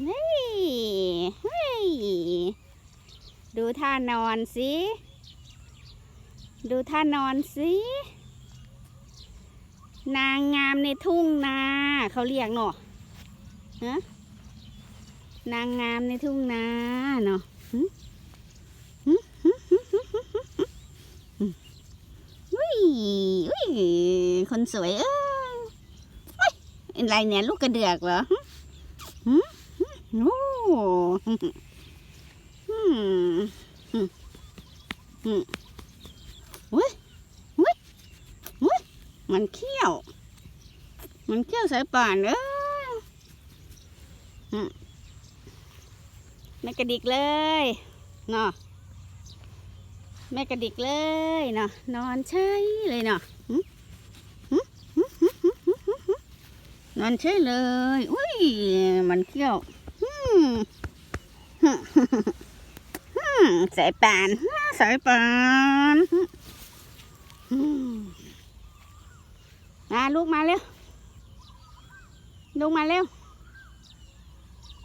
นี่เฮ้ยดูท่านอนสิ ดูท่านอนสิ นางงามในทุ่งนา เขาเรียกเนาะฮะนางงามในทุ่งนาเนาะวิ่วิ่คนสวยเอ้ยอะไรเนี่ยลูกกระเดือกเหรอ โอ้อืมอืมอืมอุ้ยอุ้ยอุ้ยมันเขี้ยว มันเขี้ยวสายป่านเอออืมไม่กระดิกเลยเนาะแม่กระดิกเลยเนาะนอนใช่เลยเนาะนอนใช่เลย อุ้ย มันเขี้ยว สายป่านสายป่านหึอืมมาลูกมาเร็ว ลูกมาเร็ว